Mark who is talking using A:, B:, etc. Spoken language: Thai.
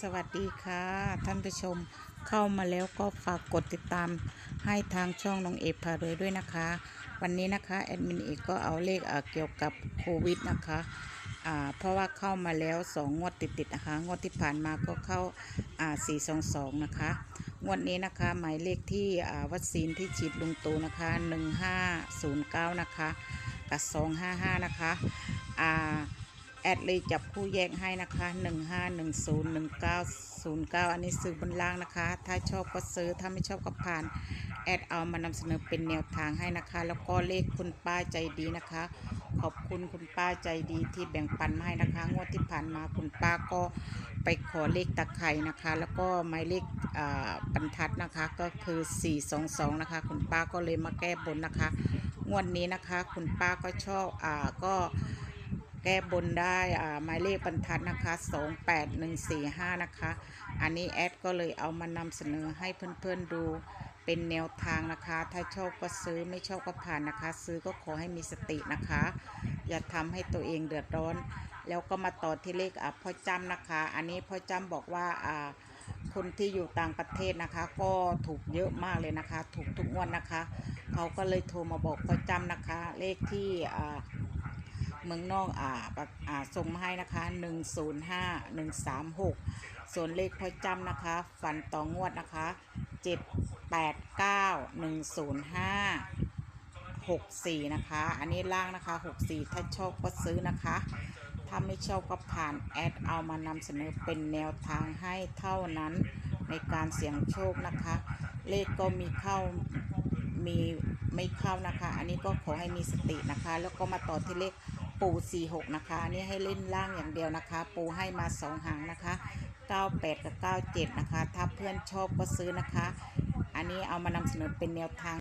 A: สวัสดีค่ะ ท่านผู้ชมเข้ามาแล้วก็ฝากกดติดตามให้ทางช่องน้องเอกพารวยด้วยนะคะ วันนี้นะคะแอดมินเอกก็เอาเลขเเกี่ยวกับโควิดนะคะเพราะว่าเข้ามาแล้วสองงวดติดๆนะคะ งวดที่ผ่านมาก็เข้าา422 นะคะ งวดนี้นะคะหมายเลขที่วัคซีนที่ฉีดลุงตูนะคะ 1509 นะคะ กับ 255 นะคะอ่า แอดเลยจับคู่แยกให้นะคะ 15101909 อันนี้ซื้อบนล่างนะคะ ถ้าชอบก็ซื้อ ถ้าไม่ชอบก็ผ่าน แอดเอามานำเสนอเป็นแนวทางให้นะคะ แล้วก็เลขคุณป้าใจดีนะคะ ขอบคุณคุณป้าใจดีที่แบ่งปันมาให้นะคะ งวดที่ผ่านมาคุณป้าก็ไปขอเลขตะไคร่นะคะ แล้วก็หมายเลขอ่าบรรทัดนะคะ ก็คือ 422 นะคะ คุณป้าก็เลยมาแก้บนนะคะ งวดนี้นะคะ คุณป้าก็ชอบ อ่า ก็ แก้บนได้อ่าหมายเลขบรรทัดนะคะ 28145 นะคะ อันนี้แอดก็เลยเอามานำเสนอให้เพื่อนๆดูเป็นแนวทางนะคะ ถ้าชอบก็ซื้อไม่ชอบก็ผ่านนะคะ ซื้อก็ขอให้มีสตินะคะ อย่าทำให้ตัวเองเดือดร้อน แล้วก็มาต่อที่เลขอะพ่อจ้ำนะคะ อันนี้พ่อจ้ำบอกว่าอ่าคนที่อยู่ต่างประเทศนะคะ ก็ถูกเยอะมากเลยนะคะ ถูกทุกงวดนนะคะ เขาก็เลยโทรมาบอกพ่อจำนะคะ เลขที่อ่า เมืองนอกอ่าปะอ่าส่งมาให้นะคะ105 136ส่วนเลขพ่อจำนะคะฝันต่องวดนะคะ789 105 64นะคะ อันนี้ล่างนะคะ64ถ้าชอบก็ซื้อนะคะ ถ้าไม่ชอบก็ผ่านแอดเอามานำเสนอเป็นแนวทางให้เท่านั้นในการเสี่ยงโชคนะคะ เลขก็มีเข้ามีไม่เข้านะคะ อันนี้ก็ขอให้มีสตินะคะ แล้วก็มาต่อที่เลข ปู46 นะคะอันนี้ให้เล่นล่างอย่างเดียวนะคะ ปูให้มา 2 หางนะคะ 98 กับ 97 นะคะ ถ้าเพื่อนชอบก็ซื้อนะคะ อันนี้เอามานำเสนอเป็นแนวทาง